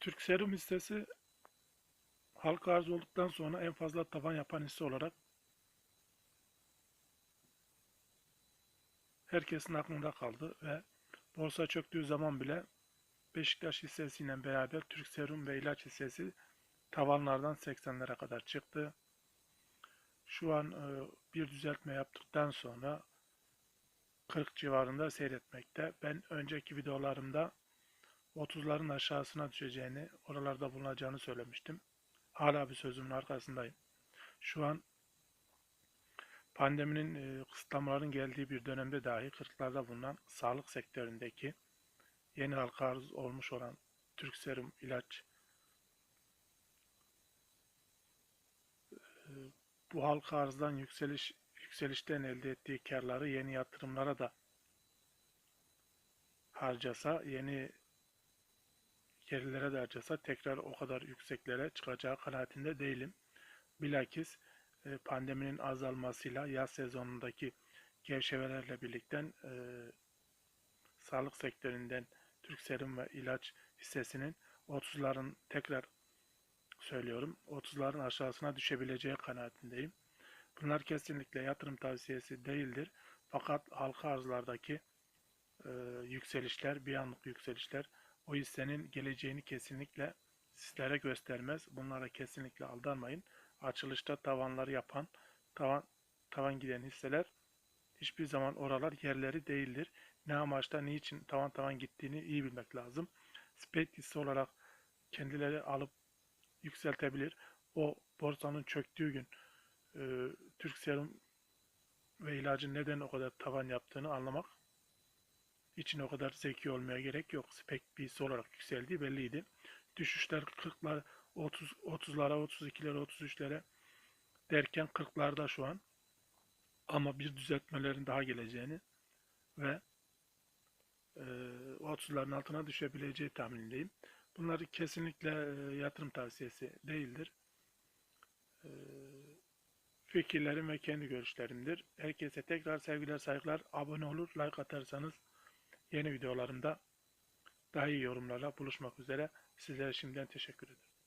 Türk Serum hissesi halka arz olduktan sonra en fazla tavan yapan hisse olarak herkesin aklında kaldı ve borsa çöktüğü zaman bile Beşiktaş hissesiyle beraber Türk Serum ve ilaç hissesi tavanlardan 80'lere kadar çıktı. Şu an e, bir düzeltme yaptıktan sonra 40 civarında seyretmekte. Ben önceki videolarımda 30'ların aşağısına düşeceğini, oralarda bulunacağını söylemiştim. Hala bir sözümün arkasındayım. Şu an pandeminin e, kısıtlamaların geldiği bir dönemde dahi 40'larda bulunan sağlık sektöründeki yeni halka arz olmuş olan Türk Serum ilaç e, bu halka arzdan yükseliş yükselişten elde ettiği karları yeni yatırımlara da harcasa, yeni gerilere de harcasa tekrar o kadar yükseklere çıkacağı kanaatinde değilim. Bilakis e, pandeminin azalmasıyla yaz sezonundaki gevşemelerle birlikte e, sağlık sektöründen Türk Serum ve ilaç hissesinin 30'ların tekrar söylüyorum 30'ların aşağısına düşebileceği kanaatindeyim. Bunlar kesinlikle yatırım tavsiyesi değildir. Fakat halka arzlardaki e, yükselişler, bir anlık yükselişler o hissenin geleceğini kesinlikle sizlere göstermez. Bunlara kesinlikle aldanmayın. Açılışta tavanları yapan, tavan tavan giden hisseler hiçbir zaman oralar yerleri değildir. Ne amaçta, niçin tavan tavan gittiğini iyi bilmek lazım. Spek hisse olarak kendileri alıp yükseltebilir. O borsanın çöktüğü gün e, Türk Serum ve ilacın neden o kadar tavan yaptığını anlamak için o kadar zeki olmaya gerek yok. Spek hisse olarak yükseldiği belliydi. Düşüşler 40'lar, 30 30'lara, 32'lere, 33'lere derken 40'larda şu an. Ama bir düzeltmelerin daha geleceğini ve e, 30'ların altına düşebileceği tahminindeyim. Bunlar kesinlikle e, yatırım tavsiyesi değildir. E, fikirlerim ve kendi görüşlerimdir. Herkese tekrar sevgiler, saygılar. Abone olur, like atarsanız yeni videolarımda daha iyi yorumlarla buluşmak üzere. Sizlere şimdiden teşekkür ederim.